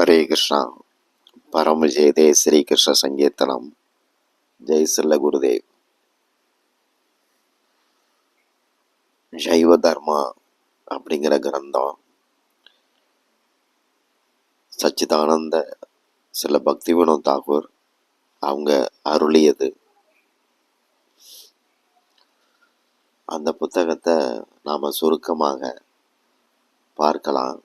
ஹரே கிருஷ்ணா பரமஜெயதே ஸ்ரீ கிருஷ்ண சங்கீர்த்தனம். ஜெய் செல்ல குருதேவ். ஜைவ தர்மா அப்படிங்கிற கிரந்தம். சச்சிதானந்த சில பக்தி வினோத் தாகூர் அவங்க அருளியது. அந்த புத்தகத்தை நாம் சுருக்கமாக பார்க்கலாம்.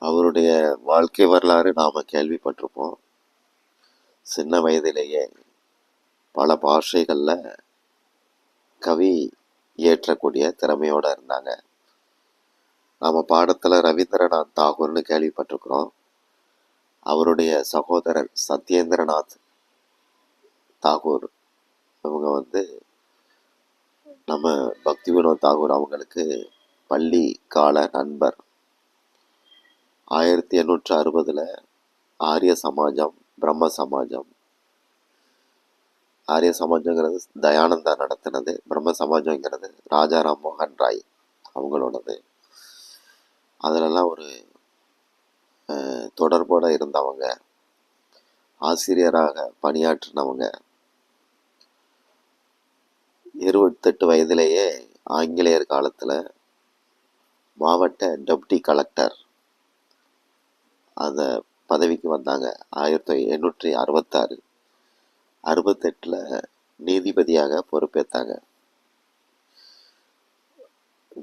அவருடைய வாழ்க்கை வரலாறு நாம் கேள்விப்பட்டிருப்போம். சின்ன வயதிலேயே பல பாஷைகளில் கவி இயற்றக்கூடிய திறமையோடு இருந்தாங்க. நாம் பாடத்தில் ரவீந்திரநாத் தாகூர்னு கேள்விப்பட்டிருக்கிறோம். அவருடைய சகோதரர் சத்யேந்திரநாத் தாகூர். இவங்க வந்து நம்ம பக்தி வினோத் தாகூர் அவங்களுக்கு பள்ளி கால நண்பர். ஆயிரத்தி எண்ணூற்று அறுபதில் ஆரிய சமாஜம் பிரம்ம சமாஜம். ஆரிய சமாஜங்கிறது தயானந்தா நடத்தினது பிரம்ம சமாஜங்கிறது ராஜாராம் மோகன் ராய் அவங்களோடது. அதிலெல்லாம் ஒரு தொடர்போடு இருந்தவங்க ஆசிரியராக பணியாற்றினவங்க. இருபத்தெட்டு வயதிலேயே ஆங்கிலேயர் காலத்தில் மாவட்ட டெப்டி கலெக்டர் அந்த பதவிக்கு வந்தாங்க. ஆயிரத்தி எண்ணூற்றி அறுபத்தாறு அறுபத்தெட்டில் நீதிபதியாக பொறுப்பேற்றாங்க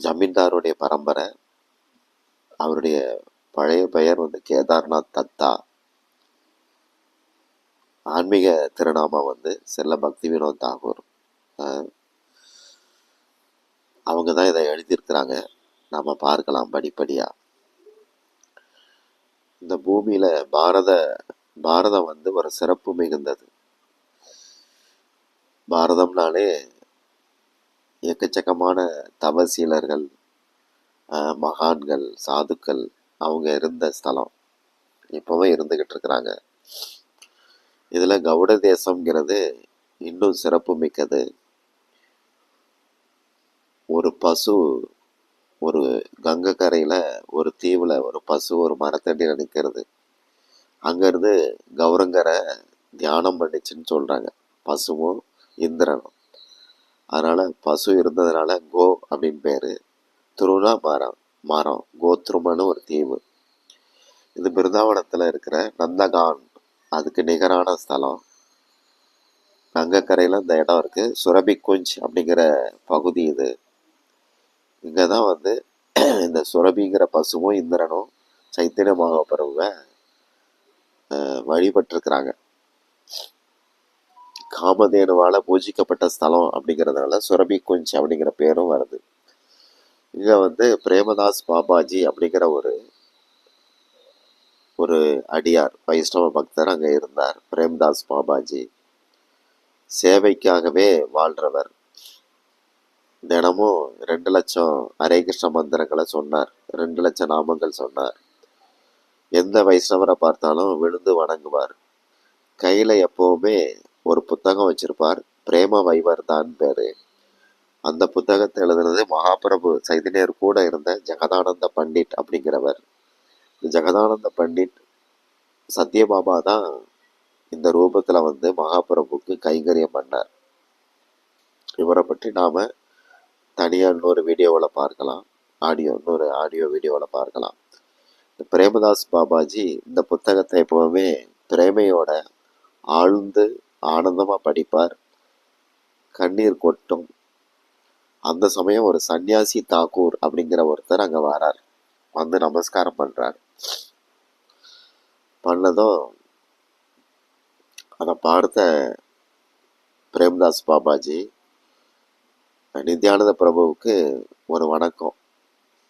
ஜமீன்தாருடைய பரம்பரை அவருடைய பழைய பெயர் வந்து கேதார்நாத் தத்தா. ஆன்மீக திருநாமம் வந்து செல்ல பக்தி வினோத் தாகூர். அவங்க தான் இதை எழுதியிருக்கிறாங்க. நம்ம பார்க்கலாம் படிப்படியாக இந்த பூமியில் பாரத பாரதம் வந்து ஒரு சிறப்பு மிகுந்தது. பாரதம்னாலே எக்கச்சக்கமான தபசீலர்கள் மகான்கள் சாதுக்கள் அவங்க இருந்த ஸ்தலம். இப்போவும் இருந்துக்கிட்டு இருக்கிறாங்க. இதில் கவுட தேசம்ங்கிறது இன்னும் சிறப்பு மிக்கது. ஒரு பசு ஒரு கங்கை கரையில் ஒரு தீவில் ஒரு பசு ஒரு மரத்தடியில் நிற்கிறது அங்கேருந்து கௌரங்கரை தியானம் பண்ணிச்சுன்னு சொல்கிறாங்க பசுவும் இந்திரனும். அதனால் பசு இருந்ததுனால கோ அப்படின்னு பேர். துருனா மரம் மரம் கோத்ருமனு ஒரு தீவு. இது பிருந்தாவனத்தில் இருக்கிற நந்தகான். அதுக்கு நிகரான ஸ்தலம். கங்கக்கரையில் இந்த இடம் இருக்குது சுரபி குஞ்ச் அப்படிங்கிற பகுதி இது. இங்கே தான் வந்து இந்த சுரபிங்கிற பசுவும் இந்திரனும் சைத்தன்ய மகாபுரவை வழிபட்டிருக்கிறாங்க. காமதேனுவால் பூஜிக்கப்பட்ட ஸ்தலம் அப்படிங்கிறதுனால சுரபி குஞ்ச் அப்படிங்கிற பேரும் வருது. இங்கே வந்து பிரேமதாஸ் பாபாஜி அப்படிங்கிற ஒரு ஒரு அடியார் வைஷ்ணவ பக்தர் அங்கே இருந்தார். பிரேம்தாஸ் பாபாஜி. சேவைக்காகவே வாழ்கிறவர் தினமும் ரெண்டு லட்சம் ஹரே கிருஷ்ண மந்திரங்களை சொன்னார். ரெண்டு லட்சம் நாமங்கள் சொன்னார். எந்த வைஷ்ணவரை பார்த்தாலும் விழுந்து வணங்குவார். கையில் எப்போவுமே ஒரு புத்தகம் வச்சிருப்பார். பிரேம வைவர் தான் பேர். அந்த புத்தகத்தை எழுதுனது மகாபிரபு சைதன்யர் கூட இருந்த ஜெகதானந்த பண்டிட் அப்படிங்கிறவர். ஜெகதானந்த பண்டிட் சத்யபாபா தான் இந்த ரூபத்தில் வந்து மகாபிரபுக்கு கைங்கரியம் பண்ணார். இவரை பற்றி நாம் தனியாக இன்னொரு வீடியோவில் பார்க்கலாம். ஆடியோ இன்னொரு ஆடியோ வீடியோவில் பார்க்கலாம். பிரேமதாஸ் பாபாஜி இந்த புத்தகத்தை எப்போவுமே பிரேமையோட ஆழ்ந்து ஆனந்தமாக படிப்பார். கண்ணீர் கொட்டும். அந்த சமயம் ஒரு சன்னியாசி தாக்கூர் அப்படிங்கிற ஒருத்தர் அங்கே வரார். வந்து நமஸ்காரம் பண்ணுறார் பண்ணதும் அதை பார்த்த பிரேம்தாஸ் பாபாஜி நித்யானந்த பிரபுவுக்கு ஒரு வணக்கம்.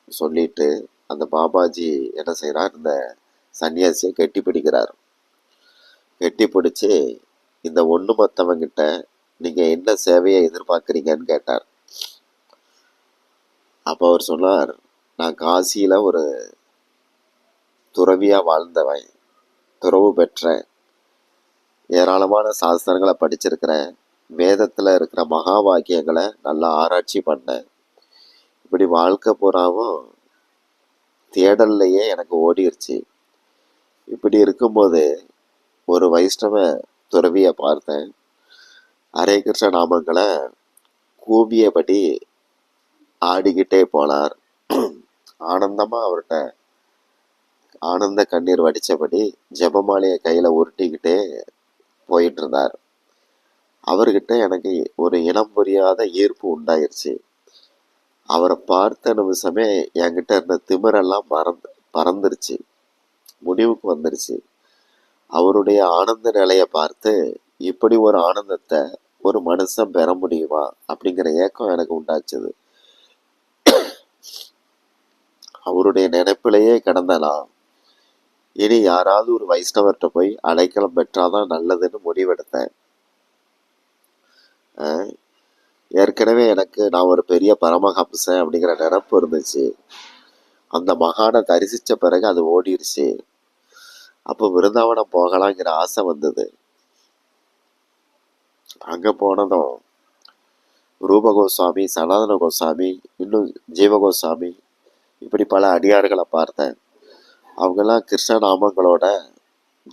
சொல்லிட்டு அந்த பாபாஜி என்ன செய்கிறார் இந்த சன்னியாசியை கெட்டி பிடிக்கிறார். கெட்டி பிடிச்சி இந்த ஒன்று மற்றவங்கிட்ட நீங்கள் என்ன சேவையை எதிர்பார்க்குறீங்கன்னு கேட்டார். அப்போ அவர் சொன்னார் நான் காசியில் ஒரு துறவியாக வாழ்ந்தவன் துறவு பெற்றேன் ஏராளமான சாஸ்திரங்களை படிச்சிருக்கிறேன் வேதத்தில் இருக்கிற மகா வாக்கியங்களை நல்லா ஆராய்ச்சி பண்ணேன். இப்படி வாழ்க்கை பூராவும் தேடல்லையே எனக்கு ஓடிடுச்சு இப்படி இருக்கும்போது ஒரு வைஷ்ணவ துறவியை பார்த்தேன். ஹரே கிருஷ்ண நாமங்களை கூவியபடி ஆடிக்கிட்டே போனார். ஆனந்தமாக அவர்கிட்ட ஆனந்த கண்ணீர் வடித்தபடி ஜெபமாலையை கையில் உருட்டிக்கிட்டே போயிட்டு இருந்தார். அவர்கிட்ட எனக்கு ஒரு இனம் புரியாத ஈர்ப்பு உண்டாயிருச்சு. அவரை பார்த்த நிமிஷமே என்கிட்ட இருந்த திமிரெல்லாம் மறந்து பறந்துருச்சு. முடிவுக்கு வந்துருச்சு. அவருடைய ஆனந்த நிலையை பார்த்து இப்படி ஒரு ஆனந்தத்தை ஒரு மனுஷன் பெற முடியுமா? அப்படிங்கிற ஏக்கம் எனக்கு உண்டாச்சுது. அவருடைய நினைப்பிலேயே கிடந்தலாம் இனி யாராவது ஒரு வைஷ்ணவர்கிட்ட போய் அடைக்கலம் பெற்றாதான் நல்லதுன்னு முடிவெடுத்தேன். ஏற்கனவே எனக்கு நான் ஒரு பெரிய பரமஹம்சன் அப்படிங்கிற நினப்பு இருந்துச்சு. அந்த மகானை தரிசித்த பிறகு அது ஓடிடுச்சு அப்போ விருந்தாவனம் போகலாங்கிற ஆசை வந்தது. அங்கே போனதும் ரூப கோஸ்வாமி சனாதன கோஸ்வாமி இன்னும் ஜீவகோஸ்வாமி இப்படி பல அடியார்களை பார்த்தேன். அவங்கெல்லாம் கிருஷ்ண நாமங்களோட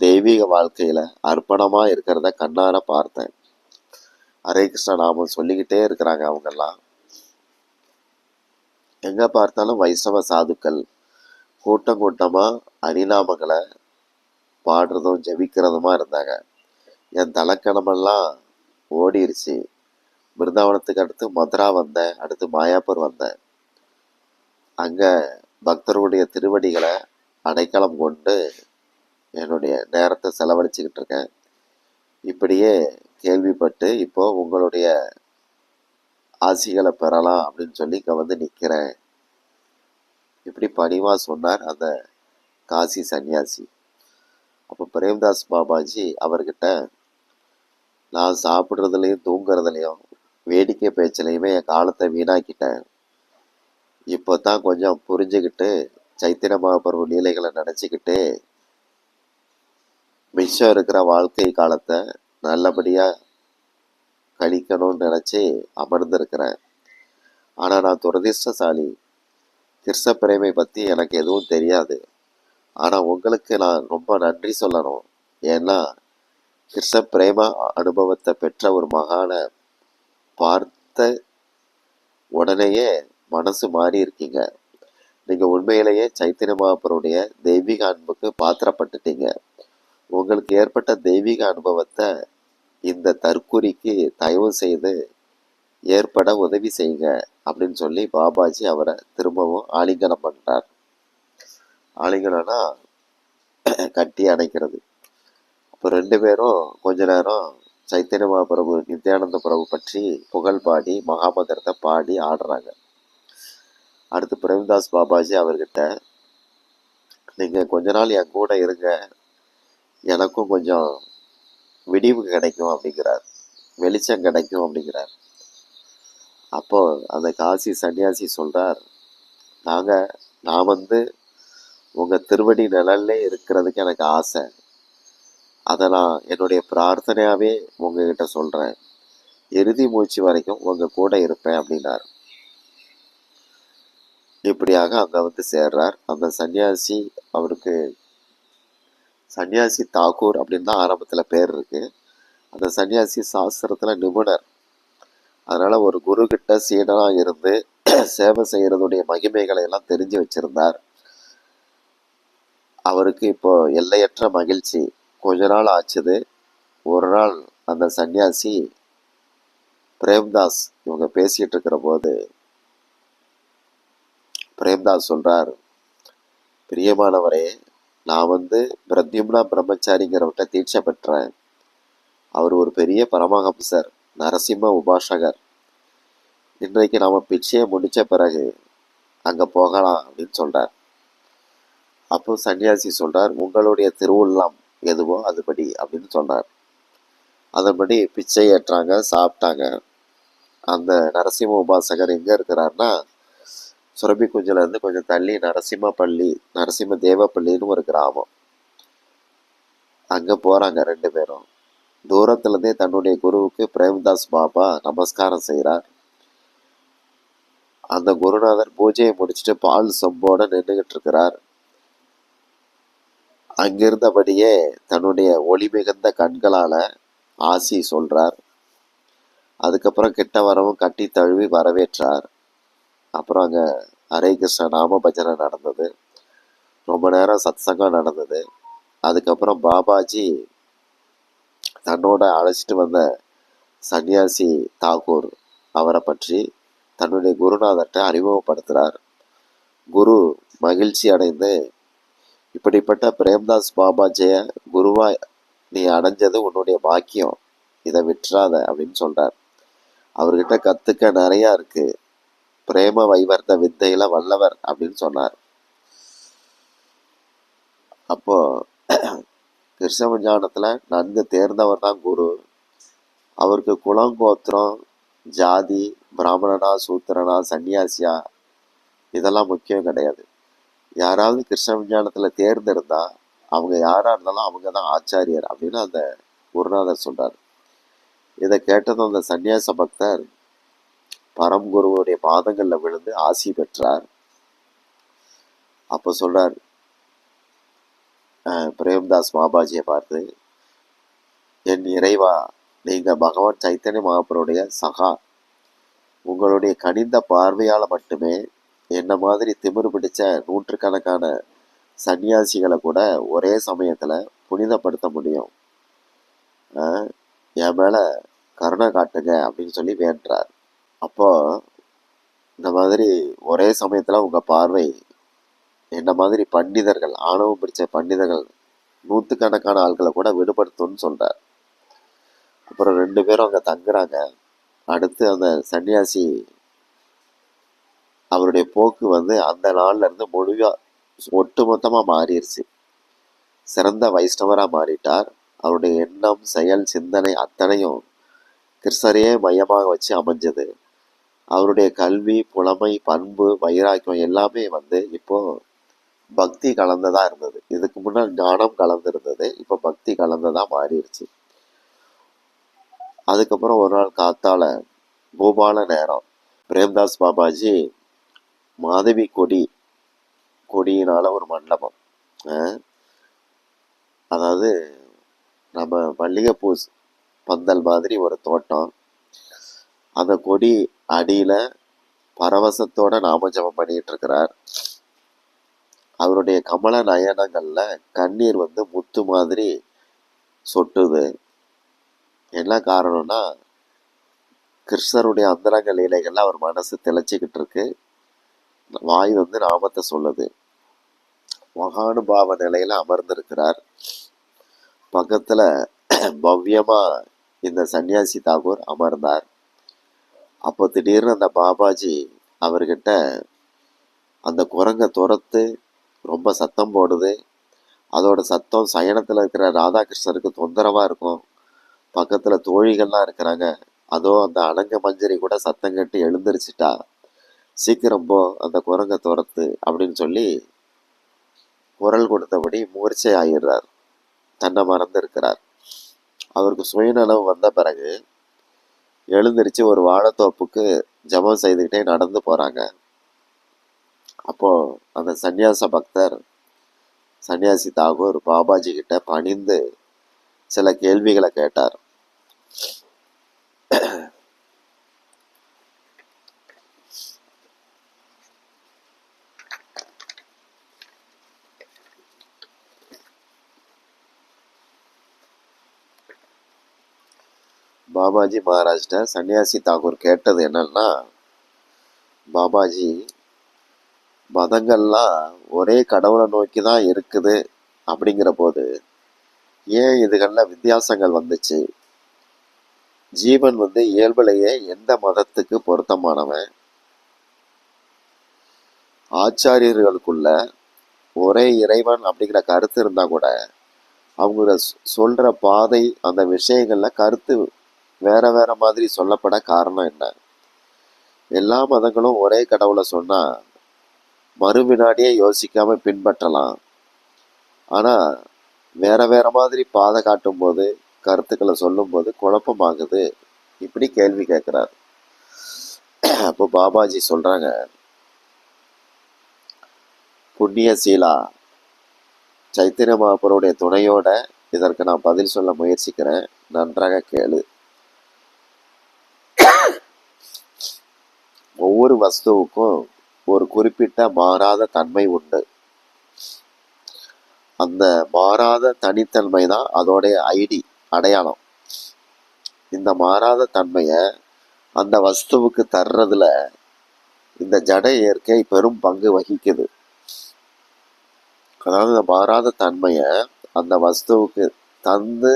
தெய்வீக வாழ்க்கையில் அர்ப்பணமாக இருக்கிறத கண்ணார பார்த்தேன். ஹரே கிருஷ்ண நாமம் சொல்லிக்கிட்டே இருக்கிறாங்க அவங்கெல்லாம். எங்கே பார்த்தாலும் வைஷ்ணவ சாதுக்கள் கூட்டம் கூட்டமாக அரிநாமங்களை பாடுறதும் ஜபிக்கிறதுமா இருந்தாங்க. என் தலைக்கணமெல்லாம் ஓடிருச்சு. பிருந்தாவனத்துக்கு அடுத்து மதுரா வந்தேன் அடுத்து மாயாப்பூர் வந்தேன். அங்கே பக்தருடைய திருவடிகளை அடைக்கலம் கொண்டு என்னுடைய நேரத்தை செலவழிச்சுக்கிட்டு இருக்கேன். இப்படியே கேள்விப்பட்டு இப்போ உங்களுடைய ஆசிகளை பெறலாம் அப்படின்னு சொல்லி இங்கே வந்து நிற்கிறேன் இப்படி பணிவாக சொன்னார் அந்த காசி சன்னியாசி. அப்போ பிரேம்தாஸ் பாபாஜி அவர்கிட்ட நான் சாப்பிட்றதுலையும் தூங்குறதுலையும் வேடிக்கை பேச்சிலையுமே என் காலத்தை வீணாக்கிட்டேன். இப்போ தான் கொஞ்சம் புரிஞ்சுக்கிட்டு சைத்திர மகாபிரபு லீலைகளை நினச்சிக்கிட்டு மிச்சம் இருக்கிற வாழ்க்கை காலத்தை நல்லபடியாக கழிக்கணும்னு நினச்சி அமர்ந்திருக்கிறேன். ஆனால் நான் துரதிர்ஷ்டசாலி. கிருஷ்ண பிரேமை பற்றி எனக்கு எதுவும் தெரியாது. ஆனால் உங்களுக்கு நான் ரொம்ப நன்றி சொல்லணும். ஏன்னா கிருஷ்ண பிரேம அனுபவத்தை பெற்ற ஒரு மகானை பார்த்த உடனேயே மனசு மாறி இருக்கீங்க. நீங்கள் உண்மையிலேயே சைத்தன்ய மகாபுருடைய தெய்வீக அன்புக்கு பாத்திரப்பட்டுட்டீங்க. உங்களுக்கு ஏற்பட்ட தெய்வீக அனுபவத்தை இந்த தற்குறிக்கு தயவு செய்து ஏற்பட உதவி செய்யுங்க அப்படின்னு சொல்லி பாபாஜி அவரை திரும்பவும் ஆலிங்கனம் பண்ணுறார் ஆலிங்கனம்னா கட்டி அணைக்கிறது. அப்போ ரெண்டு பேரும் கொஞ்ச நேரம் சைத்தன்ய மகாபிரபு நித்யானந்த பிரபு பற்றி புகழ் பாடி மகாமந்திரத்தை பாடி ஆடுறாங்க. அடுத்து பிரேம்தாஸ் பாபாஜி அவர்கிட்ட நீங்கள் கொஞ்ச நாள் என் கூட இருங்க. எனக்கும் கொஞ்சம் விடிவு கிடைக்கும் அப்படிங்கிறார். வெளிச்சம் கிடைக்கும் அப்படிங்கிறார். அப்போ அந்த காசி சன்னியாசி சொல்கிறார் நாங்கள் நான் வந்து உங்கள் திருவடி நிழல்ல இருக்கிறதுக்கு எனக்கு ஆசை. அதை நான் என்னுடைய பிரார்த்தனையாகவே உங்ககிட்ட சொல்கிறேன் இறுதி மூச்சு வரைக்கும் உங்கள் கூட இருப்பேன் அப்படின்னார். இப்படியாக அங்கே வந்து சேர்றார். அந்த சன்னியாசி அவருக்கு சன்னியாசி தாக்கூர் அப்படின்னு தான் ஆரம்பத்துல பேர் இருக்கு. அந்த சன்னியாசி சாஸ்திரத்துல நிபுணர். அதனால ஒரு குரு கிட்ட சீடனா இருந்து சேவை செய்யறதுடைய மகிமைகளை எல்லாம் தெரிஞ்சு வச்சிருந்தார். அவருக்கு இப்போ எல்லையற்ற மகிழ்ச்சி. கொஞ்ச நாள் ஆச்சுது. ஒரு நாள் அந்த சன்னியாசி பிரேம்தாஸ் இவங்க பேசிட்டு இருக்கிற போது பிரேம்தாஸ் சொல்றார் பிரியமானவரே நான் வந்து பிரத்யும்னா பிரம்மச்சாரிங்கிறவர்கிட்ட தீட்சை பெற்றேன். அவர் ஒரு பெரிய பரமஹம்சர் நரசிம்ம உபாசகர். இன்றைக்கு நாம் பிச்சையை முடித்த பிறகு அங்கே போகலாம் அப்படின்னு சொல்கிறார் அப்போ சன்னியாசி சொல்கிறார் உங்களுடைய திருவுள்ளம் எதுவோ அதுபடி அப்படின்னு சொன்னார் அதன்படி பிச்சை ஏற்றாங்க சாப்பிட்டாங்க. அந்த நரசிம்ம உபாசகர் எங்கே இருக்கிறாருன்னா சுரபி குஞ்சிலேருந்து கொஞ்சம் தள்ளி நரசிம்ம பள்ளி நரசிம்ம தேவப்பள்ளின்னு ஒரு கிராமம். அங்க போறாங்க ரெண்டு பேரும். தூரத்துல இருந்தே தன்னுடைய குருவுக்கு பிரேம்தாஸ் பாபா நமஸ்காரம் செய்கிறார் அந்த குருநாதர் பூஜையை முடிச்சுட்டு பால் சொம்போட நின்றுகிட்டு இருக்கிறார் அங்கிருந்தபடியே தன்னுடைய ஒளி மிகுந்த கண்களால ஆசி சொல்றார். அதுக்கப்புறம் கிட்ட வரவும் கட்டி தழுவி வரவேற்றார். அப்புறம் அங்கே ஹரே கிருஷ்ண நாம பஜனை நடந்தது. ரொம்ப நேரம் சத்சங்கம் நடந்தது. அதுக்கப்புறம் பாபாஜி தன்னோட அழைச்சிட்டு வந்த சன்னியாசி தாகூர் அவரை பற்றி தன்னுடைய குருநாதர்கிட்ட அறிமுகப்படுத்துகிறார் குரு மகிழ்ச்சி அடைந்து இப்படிப்பட்ட பிரேம்தாஸ் பாபாஜிய குருவா நீ அடைஞ்சது உன்னுடைய பாக்கியம். இதை விட்டுறாத அப்படின்னு சொல்கிறார் அவர்கிட்ட கற்றுக்க நிறையா இருக்குது பிரேம வைவர்த்த வித்தையில வல்லவர் அப்படின்னு சொன்னார். அப்போ கிருஷ்ண விஞ்ஞானத்துல நன்கு தேர்ந்தவர் தான் குரு. அவருக்கு குலம் கோத்திரம் ஜாதி பிராமணனா சூத்திரனா சன்னியாசியா இதெல்லாம் முக்கியம் கிடையாது. யாராவது கிருஷ்ண விஞ்ஞானத்துல அவங்க யாரா இருந்தாலும் அவங்க தான் ஆச்சாரியர் அப்படின்னு அந்த குருநாதர் சொன்னார் இதை கேட்டதும் அந்த சன்னியாச பக்தர் பரம்குருவுடைய பாதங்களில் விழுந்து ஆசி பெற்றார். அப்போ சொல்றார் பிரேம்தாஸ் பாபாஜியை பார்த்து என் இறைவா நீங்கள் பகவான் சைத்தன்ய மகாபுருடைய சகா. உங்களுடைய கனிந்த பார்வையால் மட்டுமே என்ன மாதிரி திமிரு பிடிச்ச நூற்றுக்கணக்கான சன்னியாசிகளை கூட ஒரே சமயத்தில் புனிதப்படுத்த முடியும். என் மேலே கருணை காட்டுங்க அப்படின்னு சொல்லி வேண்டுறார். அப்போ இந்த மாதிரி ஒரே சமயத்துல உங்க பார்வை என்ன மாதிரி பண்டிதர்கள் ஆணவம் பிடிச்ச பண்டிதர்கள் நூற்றுக்கணக்கான ஆட்களை கூட விடுபடுத்தும்னு சொல்கிறார் அப்புறம் ரெண்டு பேரும் அங்கே தங்குறாங்க. அடுத்து அந்த சன்னியாசி அவருடைய போக்கு வந்து அந்த நாள்ல இருந்து முழுவா ஒட்டுமொத்தமா மாறிடுச்சு சிறந்த வைஷ்ணவரா மாறிட்டார். அவருடைய எண்ணம் செயல் சிந்தனை அத்தனையும் கிருஷ்ணரையே மையமாக வச்சு அமைஞ்சது. அவருடைய கல்வி புலமை பண்பு வைராக்கியம் எல்லாமே வந்து இப்போ பக்தி கலந்ததா இருந்தது. இதுக்கு முன்னாடி ஞானம் கலந்து இருந்தது இப்போ பக்தி கலந்ததா மாறிடுச்சு. அதுக்கப்புறம் ஒரு நாள் காத்தால பூபால நேரம். பிரேம்தாஸ் பாபாஜி மாதவி கொடி கொடியினால ஒரு மண்டபம். அதாவது நம்ம மல்லிகைப்பூ பந்தல் மாதிரி ஒரு தோட்டம். அந்த கொடி அடியில பரவசத்தோட நாம ஜபம் பண்ணிட்டு இருக்கிறார். அவருடைய கமல நயனங்கள்ல கண்ணீர் வந்து முத்து மாதிரி சொட்டுது. என்ன காரணம்னா கிருஷ்ணருடைய அந்தரங்க லீலைகள்ல அவர் மனசு திளைச்சிக்கிட்டு இருக்கு. வாய் வந்து நாமத்தை சொல்லுது. மகானுபாவ நிலையில அமர்ந்திருக்கிறார். பக்கத்துல பவ்யமா இந்த சன்னியாசி தாகூர் அமர்ந்தார். அப்போ திடீர்னு அந்த பாபாஜி அவர்கிட்ட அந்த குரங்கை துரத்து ரொம்ப சத்தம் போடுது. அதோட சத்தம் சயனத்தில் இருக்கிற ராதாகிருஷ்ணருக்கு தொந்தரவாக இருக்கும். பக்கத்தில் தோழிகள்லாம் இருக்கிறாங்க. அதோ அந்த அணங்க மஞ்சரி கூட சத்தம் கட்டி எழுந்திருச்சிட்டா. சீக்கிரம் போ அந்த குரங்கை துரத்து அப்படின்னு சொல்லி குரல் கொடுத்தபடி மூர்ச்சை ஆயிடுறார் தன்னை மறந்து இருக்கிறார் அவருக்கு சுயநலவு வந்த பிறகு எழுந்திரிச்சு ஒரு வாழைத்தோப்புக்கு ஜபம் செய்துக்கிட்டே நடந்து போகிறாங்க அப்போது அந்த சன்னியாச பக்தர் சன்னியாசி தாகூர் பாபாஜி கிட்ட பணிந்து சில கேள்விகளை கேட்டார். பாபாஜி மகாராஜ்கிட்ட சன்னியாசி தாகூர் கேட்டது என்னன்னா பாபாஜி மதங்கள்லாம் ஒரே கடவுளை நோக்கி தான் இருக்குது. அப்படிங்கிற போது ஏன் இதுகளில் வித்தியாசங்கள் வந்துச்சு? ஜீவன் வந்து இயல்பிலேயே எந்த மதத்துக்கு பொருத்தமானவன்? ஆச்சாரியர்களுக்குள்ள ஒரே இறைவன் அப்படிங்கிற கருத்து இருந்தா கூட அவங்க சொ- சொல்ற பாதை அந்த விஷயங்கள்ல கருத்து வேற வேற மாதிரி சொல்லப்பட காரணம் என்ன? எல்லா மதங்களும் ஒரே கடவுளை சொன்னா மறுவினாடியே யோசிக்காமல் யோசிக்காம பின்பற்றலாம். ஆனா வேற வேற மாதிரி பாதை காட்டும் போது கருத்துக்களை சொல்லும்போது குழப்பமாகுது. இப்படி கேள்வி கேட்கிறார் அப்போ பாபாஜி சொல்றாங்க புண்ணிய சீலா சைத்தன்ய மகாபுருடைய துணையோட இதற்கு நான் பதில் சொல்ல முயற்சிக்கிறேன். நன்றாக கேளு. ஒவ்வொரு வஸ்துவுக்கும் ஒரு குறிப்பிட்ட மாறாத தன்மை உண்டு. அந்த மாறாத தனித்தன்மை தான் அதோடைய ஐடி அடையாளம். இந்த மாறாத தன்மையை அந்த வஸ்துவுக்கு தர்றதுல இந்த ஜட இயற்கை பெரும் பங்கு வகிக்குது. அதாவது இந்த மாறாத தன்மையை அந்த வஸ்துவுக்கு தந்து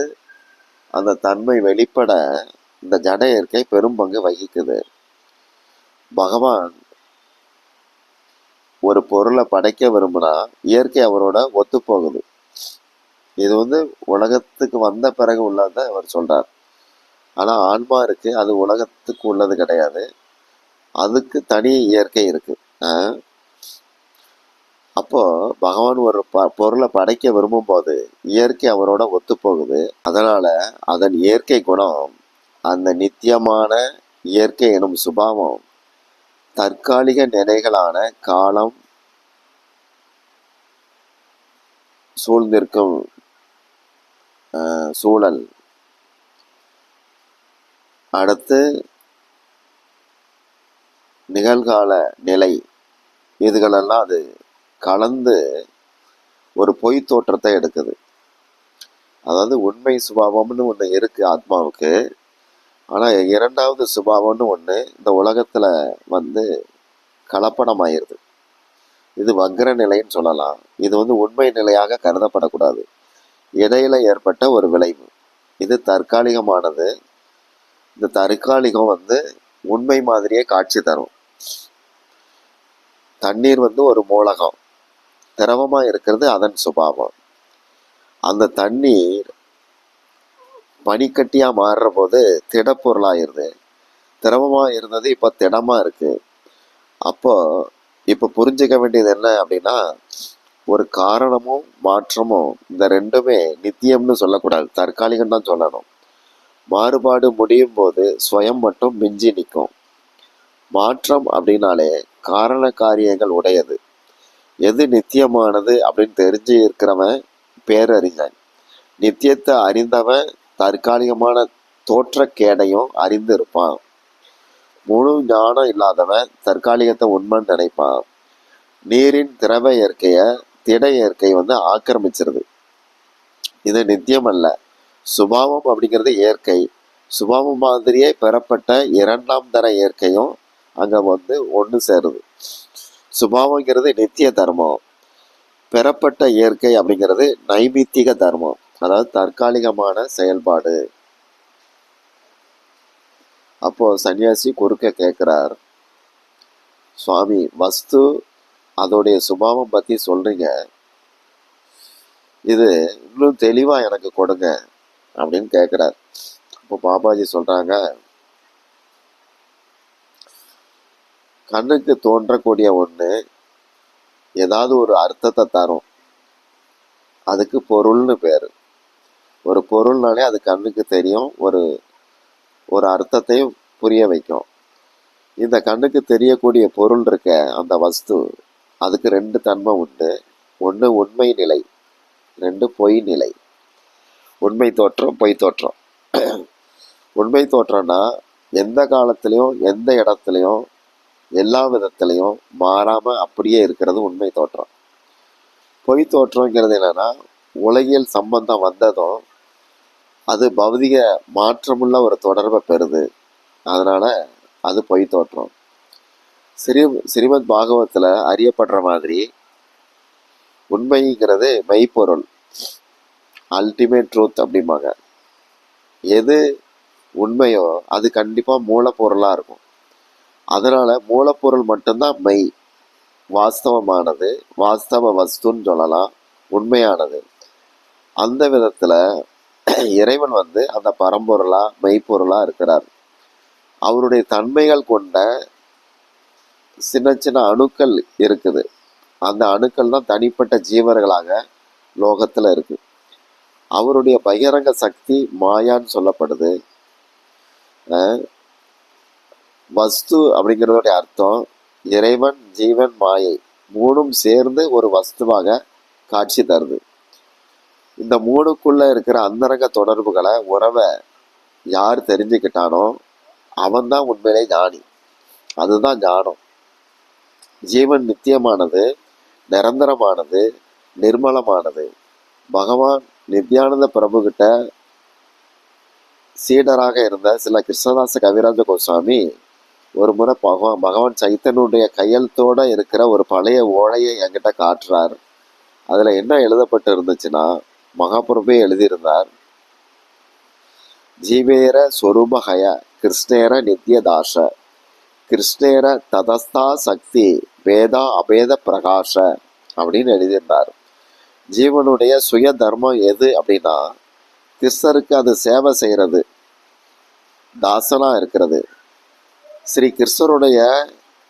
அந்த தன்மை வெளிப்பட இந்த ஜட இயற்கை பெரும் பங்கு வகிக்குது. பகவான் ஒரு பொருளை படைக்க விரும்புனா இயற்கை அவரோட ஒத்து போகுது இது வந்து உலகத்துக்கு வந்த பிறகு உள்ளதை அவர் சொல்றார். ஆனா ஆன்மா இருக்கு அது உலகத்துக்கு உள்ளது கிடையாது. அதுக்கு தனி இயற்கை இருக்கு. ஆஹ் அப்போ பகவான் ஒரு ப பொருளை படைக்க விரும்பும் போது இயற்கை அவரோட ஒத்து போகுது அதனால அதன் இயற்கை குணம் அந்த நித்தியமான இயற்கை எனும் சுபாவம் தற்காலிக நிலைகளான காலம் சூழ்ந்திருக்கும் ஆஹ், சூழல். அடுத்து நிகழ்கால நிலை. இதுகளெல்லாம் அது கலந்து ஒரு பொய் தோற்றத்தை எடுக்குது. அதாவது உண்மை சுபாவம்னு ஒன்று இருக்கு ஆத்மாவுக்கு. ஆனால் இரண்டாவது சுபாவம்னு ஒன்று இந்த உலகத்தில் வந்து கலப்படமாயிருது. இது வக்ர நிலைன்னு சொல்லலாம். இது வந்து உண்மை நிலையாக கருதப்படக்கூடாது. இடையில ஏற்பட்ட ஒரு விளைவு. இது தற்காலிகமானது. இந்த தற்காலிகம் வந்து உண்மை மாதிரியே காட்சி தரும். தண்ணீர் வந்து ஒரு மூலகம். திரவமாக இருக்கிறது அதன் சுபாவம். அந்த தண்ணீர் பனிக்கட்டியா மாறுற போது திடப்பொருளாயிருது. திரவமாக இருந்தது இப்ப திடமா இருக்கு. அப்போ இப்ப புரிஞ்சுக்க வேண்டியது என்ன அப்படின்னா ஒரு காரணமும் மாற்றமும் இந்த ரெண்டுமே நித்தியம்னு சொல்லக்கூடாது. தற்காலிகம் தான் சொல்லணும். மாறுபாடு முடியும் போது ஸ்வயம் மட்டும் மிஞ்சி நிற்கும். மாற்றம் அப்படின்னாலே காரண காரியங்கள் உடையது. எது நித்தியமானது அப்படின்னு தெரிஞ்சு இருக்கிறவன் பேரறிஞன். நித்தியத்தை அறிந்தவன் தற்காலிகமான தோற்றக்கேடையும் அறிந்து இருப்பான் முழு ஞானம் இல்லாதவன் தற்காலிகத்தை உண்மைன்னு நினைப்பான். நீரின் திரவ இயற்கைய திட இயற்கை வந்து ஆக்கிரமிச்சிருது. இது நித்தியம் அல்ல சுபாவம் அப்படிங்கிறது இயற்கை. சுபாவம் மாதிரியே பெறப்பட்ட இரண்டாம் தர இயற்கையும் அங்க வந்து ஒன்று சேருது. சுபாவங்கிறது நித்திய தர்மம். பெறப்பட்ட இயற்கை அப்படிங்கிறது நைமித்திக தர்மம். அதாவது தற்காலிகமான செயல்பாடு. அப்போ சன்னியாசி குறுக்க கேட்கிறார் சுவாமி வஸ்து அதோடைய சுபாவம் பத்தி சொல்றீங்க. இது இன்னும் தெளிவா எனக்கு கொடுங்க அப்படின்னு கேட்குறார் இப்போ பாபாஜி சொல்றாங்க கண்ணுக்கு தோன்றக்கூடிய ஒண்ணு ஏதாவது ஒரு அர்த்தத்தை தரும். அதுக்கு பொருள்னு பேர். ஒரு பொருள்னாலே அது கண்ணுக்கு தெரியும் ஒரு ஒரு அர்த்தத்தையும் புரிய வைக்கும். இந்த கண்ணுக்கு தெரியக்கூடிய பொருள் இருக்க அந்த வஸ்து அதுக்கு ரெண்டு தன்மை உண்டு. ஒன்று உண்மை நிலை ரெண்டு பொய் நிலை. உண்மை தோற்றம் பொய் தோற்றம். உண்மை தோற்றம்னா எந்த காலத்திலையும் எந்த இடத்துலையும் எல்லா விதத்துலையும் மாறாமல் அப்படியே இருக்கிறது உண்மை தோற்றம். பொய் தோற்றங்கிறது என்னன்னா உலகியல் சம்பந்தம் வந்ததும் அது பௌதிக மாற்றமுள்ள ஒரு தொடர்பை பெறுது. அதனால் அது பொய் தோற்றம். ஸ்ரீ ஸ்ரீமத் பாகவத்தில் அறியப்படுற மாதிரி உண்மைங்கிறது மெய்ப்பொருள். அல்டிமேட் ட்ரூத் அப்படிம்பாங்க. எது உண்மையோ அது கண்டிப்பாக மூலப்பொருளாக இருக்கும். அதனால் மூலப்பொருள் மட்டும்தான் மெய். வாஸ்தவமானது வாஸ்தவ வஸ்துன்னு சொல்லலாம் உண்மையானது. அந்த விதத்தில் இறைவன் வந்து அந்த பரம்பொருளா மெய்ப்பொருளா இருக்கிறார். அவருடைய தன்மைகள் கொண்ட சின்ன சின்ன அணுக்கள் இருக்குது. அந்த அணுக்கள் தான் தனிப்பட்ட ஜீவர்களாக லோகத்துல இருக்கு. அவருடைய பகிரங்க சக்தி மாயான்னு சொல்லப்படுது. வஸ்து அப்படிங்கிறதோடைய அர்த்தம் இறைவன் ஜீவன் மாயை மூணும் சேர்ந்து ஒரு வஸ்துவாக காட்சி தருது. இந்த மூணுக்குள்ளே இருக்கிற அந்தரங்க தொடர்புகளை உறவை யார் தெரிஞ்சுக்கிட்டானோ அவன்தான் உண்மையிலே ஞானி. அதுதான் ஞானம். ஜீவன் நித்தியமானது நிரந்தரமானது நிர்மலமானது. பகவான் நித்யானந்த பிரபுகிட்ட சீடராக இருந்த சில கிருஷ்ணதாச கவிராஜ கோஸ்வாமி ஒரு முறை பகவான் பகவான் சைத்தனுடைய கையெழுத்தோடு இருக்கிற ஒரு பழைய ஓலையை என்கிட்ட காட்டுறார். அதில் என்ன எழுதப்பட்டு இருந்துச்சுன்னா மகாபிரபு எழுதியிருந்தார். ஜீவேர சொரூபகய கிருஷ்ணேர நித்யதாச கிருஷ்ணேர ததஸ்தா சக்தி வேதா அபேத பிரகாஷ அப்படின்னு எழுதியிருந்தார். ஜீவனுடைய சுய தர்மம் எது அப்படின்னா கிருஷ்ணருக்கு அது சேவை செய்யறது தாசனா இருக்கிறது. ஸ்ரீ கிருஷ்ணருடைய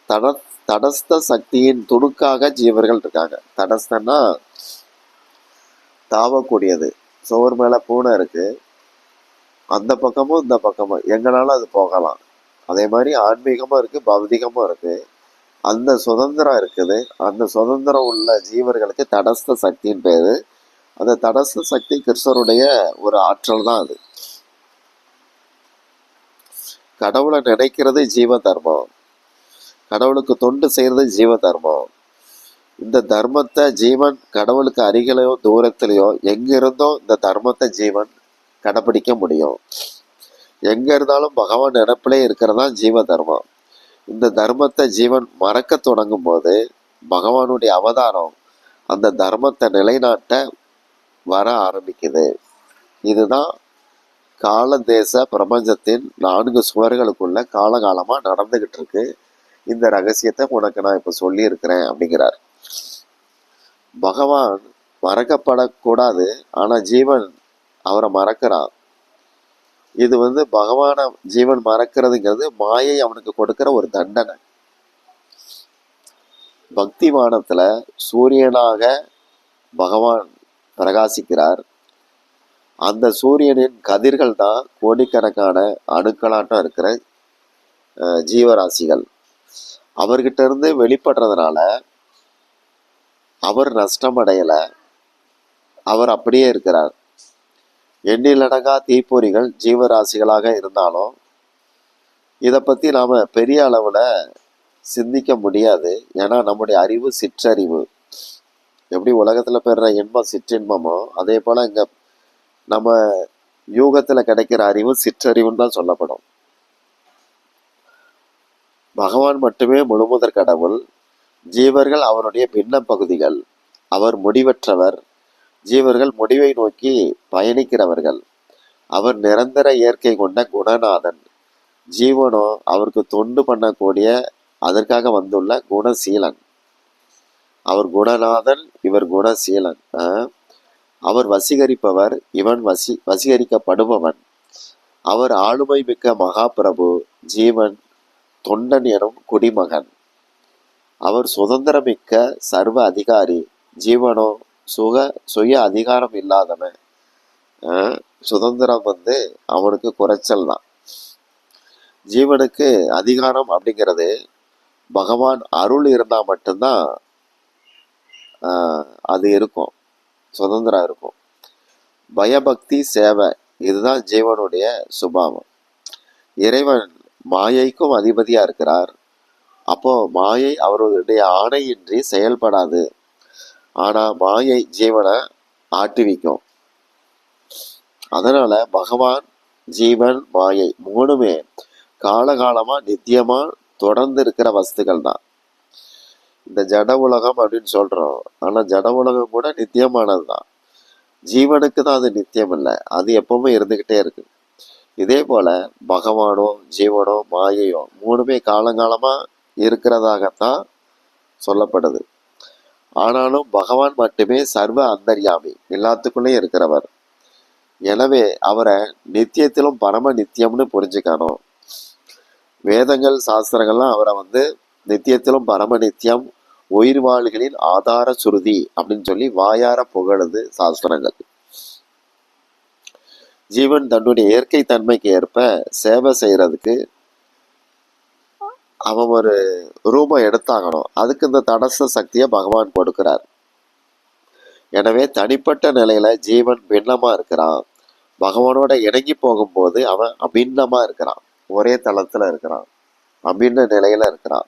தட தடஸ்த சக்தியின் துணுக்காக ஜீவர்கள் இருக்காங்க. தடஸ்தன்னா தாவக்கூடியது. சுவர் மேலே பூனை இருக்கு. அந்த பக்கமும் இந்த பக்கமும். எங்கனாலும் அது போகலாம். அதே மாதிரி ஆன்மீகமும் இருக்கு பௌதிகமும் இருக்கு. அந்த சுதந்திரம் இருக்குது. அந்த சுதந்திரம் உள்ள ஜீவர்களுக்கு தடஸ்த சக்தியின் பேர். அந்த தடஸ்த சக்தி கிருஷ்ணருடைய ஒரு ஆற்றல் தான் அது. கடவுளை நினைக்கிறது ஜீவ தர்மம். கடவுளுக்கு தொண்டு செய்யறது ஜீவ தர்மம். இந்த தர்மத்தை ஜீவன் கடவுளுக்கு அருகிலையோ தூரத்திலையோ எங்கிருந்தோ இந்த தர்மத்தை ஜீவன் கடைபிடிக்க முடியும். எங்க இருந்தாலும் பகவான் நினப்பிலே இருக்கிறதா ஜீவ தர்மம் இந்த தர்மத்தை ஜீவன் மறக்க தொடங்கும் போது பகவானுடைய அவதாரம் அந்த தர்மத்தை நிலைநாட்ட வர ஆரம்பிக்குது. இதுதான் கால தேச பிரபஞ்சத்தின் நான்கு சுவர்களுக்குள்ள காலகாலமாக நடந்துகிட்டு இருக்கு. இந்த ரகசியத்தை உனக்கு நான் இப்போ சொல்லியிருக்கிறேன் அப்படிங்கிறார். பகவான் மறக்கப்படக்கூடாது ஆனா ஜீவன் அவரை மறக்கிறான் இது வந்து பகவான ஜீவன் மறக்கிறதுங்கிறது மாயை அவனுக்கு கொடுக்கிற ஒரு தண்டனை. பக்தி சூரியனாக பகவான் பிரகாசிக்கிறார். அந்த சூரியனின் கதிர்கள் தான் கோடிக்கணக்கான அணுக்களாட்டம் இருக்கிற அஹ், ஜீவராசிகள். அவர்கிட்ட இருந்து வெளிப்படுறதுனால அவர் நஷ்டமடையலை. அவர் அப்படியே இருக்கிறார். எண்ணிலடங்கா தீப்பொறிகள் ஜீவராசிகளாக இருந்தாலும் இதை பற்றி நாம் பெரிய அளவில் சிந்திக்க முடியாது. ஏன்னா நம்முடைய அறிவு சிற்றறிவு. எப்படி உலகத்தில் பெறுற இன்பம் சிற்றின்பமோ அதே போல் இங்கே நம்ம யூகத்தில் கிடைக்கிற அறிவு சிற்றறிவுன்னு தான் சொல்லப்படும். பகவான் மட்டுமே முழுமுதற் கடவுள். ஜீவர்கள் அவருடைய பின்ன பகுதிகள் அவர் முடிவற்றவர். ஜீவர்கள் முடிவை நோக்கி பயணிக்கிறவர்கள். அவர் நிரந்தர இயற்கை கொண்ட குணநாதன். ஜீவனோ அவருக்கு தொண்டு பண்ணக்கூடிய அதற்காக வந்துள்ள குணசீலன். அவர் குணநாதன் இவர் குணசீலன். ஆஹ். அவர் வசீகரிப்பவர் இவன் வசி வசீகரிக்கப்படுபவன். அவர் ஆளுமை மிக்க மகாபிரபு ஜீவன் தொண்டன் எனும் குடிமகன். அவர் சுதந்திரமிக்க சர்வ அதிகாரி ஜீவனோ சுக சுய அதிகாரம் இல்லாதவன். சுதந்திரம் வந்து அவனுக்கு குறைச்சல் தான். ஜீவனுக்கு அதிகாரம் அப்படிங்கிறது பகவான் அருள் இருந்தால் மட்டும்தான் அது இருக்கும். சுதந்திரம் இருக்கும். பயபக்தி சேவை இதுதான் ஜீவனுடைய சுபாவம். இறைவன் மாயைக்கும் அதிபதியாக இருக்கிறார். அப்போ மாயை அவர்களுடைய ஆணையின்றி செயல்படாது. ஆனா மாயை ஜீவனை ஆட்டுவிக்கும் அதனால பகவான் ஜீவன் மாயை மூணுமே காலகாலமா நித்தியமா தொடர்ந்து இருக்கிற வஸ்துக்கள் தான். இந்த ஜட உலகம் அப்படின்னு சொல்றோம். ஆனா ஜட உலகம் கூட நித்தியமானது தான். ஜீவனுக்கு தான் அது நித்தியம் இல்லை. அது எப்பவுமே இருந்துகிட்டே இருக்கு. இதே போல பகவானோ ஜீவனோ மாயையோ மூணுமே காலங்காலமா இருக்கிறதாகத்தான் சொல்லப்படுது. ஆனாலும் பகவான் மட்டுமே சர்வ அந்தர்யாமி எல்லாத்துக்குள்ளேயும் இருக்கிறவர். எனவே அவரை நித்தியத்திலும் பரம நித்தியம்னு புரிஞ்சுக்கணும். வேதங்கள் சாஸ்திரங்கள்லாம் அவரை வந்து நித்தியத்திலும் பரம நித்தியம் உயிர்வாழ்களின் ஆதார சுருதி அப்படின்னு சொல்லி வாயார புகழுது சாஸ்திரங்கள். ஜீவன் தன்னுடைய இயற்கை தன்மைக்கு ஏற்ப சேவை செய்கிறதுக்கு அவன் ஒரு ரூபம் எடுத்தாகணும். அதுக்கு இந்த தடச சக்தியை பகவான் கொடுக்கிறார். எனவே தனிப்பட்ட நிலையில ஜீவன் பின்னமா இருக்கிறான். பகவானோட இணங்கி போகும்போது அவன் அபின்னமா இருக்கிறான். ஒரே தளத்துல இருக்கிறான். அபின்ன நிலையில இருக்கிறான்.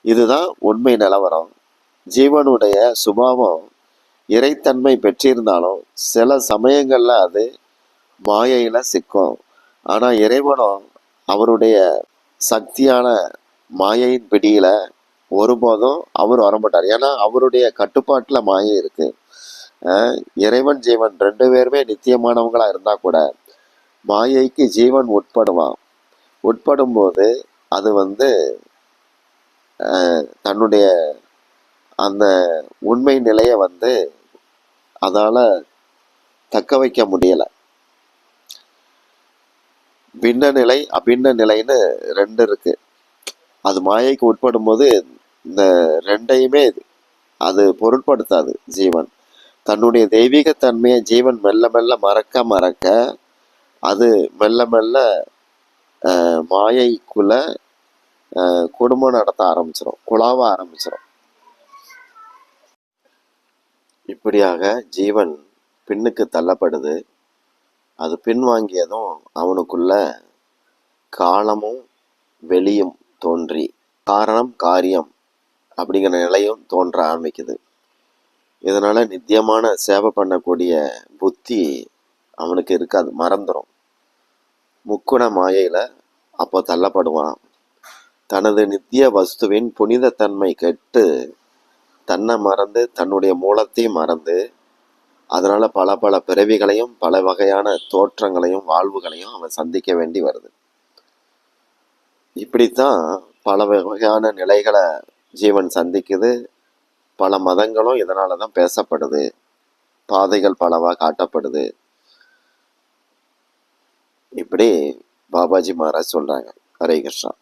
இதுதான் உண்மை நிலவரம். ஜீவனுடைய சுபாவம் இறைத்தன்மை பெற்றிருந்தாலும் சில சமயங்கள்ல அது மாயையில சிக்கும். ஆனா இறைவனும் அவருடைய சக்தியான மாயையின் பிடியில் ஒருபோதும் அவர் வரமாட்டார். ஏன்னா அவருடைய கட்டுப்பாட்டில் மாயை இருக்கு. இறைவன் ஜீவன் ரெண்டு பேருமே நித்தியமானவங்களாக இருந்தால் கூட மாயைக்கு ஜீவன் உட்படுவான். உட்படும் போது அது வந்து தன்னுடைய அந்த உண்மை நிலையை வந்து அதால் தக்க வைக்க முடியலை. பின்ன நிலை அபின்ன நிலைன்னு ரெண்டு இருக்கு. அது மாயைக்கு உட்படும் போது இந்த ரெண்டையுமே அது பொருட்படுத்தாது ஜீவன். தன்னுடைய தெய்வீக தன்மையை ஜீவன் மெல்ல மெல்ல மறக்க மறக்க அது மெல்ல மெல்ல மாயைக்குள்ள குடும்பம் நடத்த ஆரம்பிச்சிடும் குழாவ ஆரம்பிச்சிடும் இப்படியாக ஜீவன் பின்னுக்கு தள்ளப்படுது. அது பின்வாங்கியதும் அவனுக்குள்ள காலமும் வெளியும் தோன்றி காரணம் காரியம் அப்படிங்கிற நிலையும் தோன்ற ஆரம்பிக்குது. இதனால நித்தியமான சேவை பண்ணக்கூடிய புத்தி அவனுக்கு இருக்காது மறந்துடும் முக்குண மாயையில அப்போ தள்ளப்படுவான். தனது நித்திய வஸ்துவின் புனிதத்தன்மை கெட்டு தன்னை மறந்து தன்னுடைய மூலத்தையும் மறந்து அதனால பல பல பிறவிகளையும் பல வகையான தோற்றங்களையும் வாழ்வுகளையும் அவன் சந்திக்க வேண்டி வருது. இப்படித்தான் பல வகையான நிலைகளை ஜீவன் சந்திக்குது. பல மதங்களும் இதனால தான் பேசப்படுது. பாதைகள் பலவாக காட்டப்படுது. இப்படி பாபாஜி மகாராஜ் சொல்றாங்க. ஹரே கிருஷ்ணா.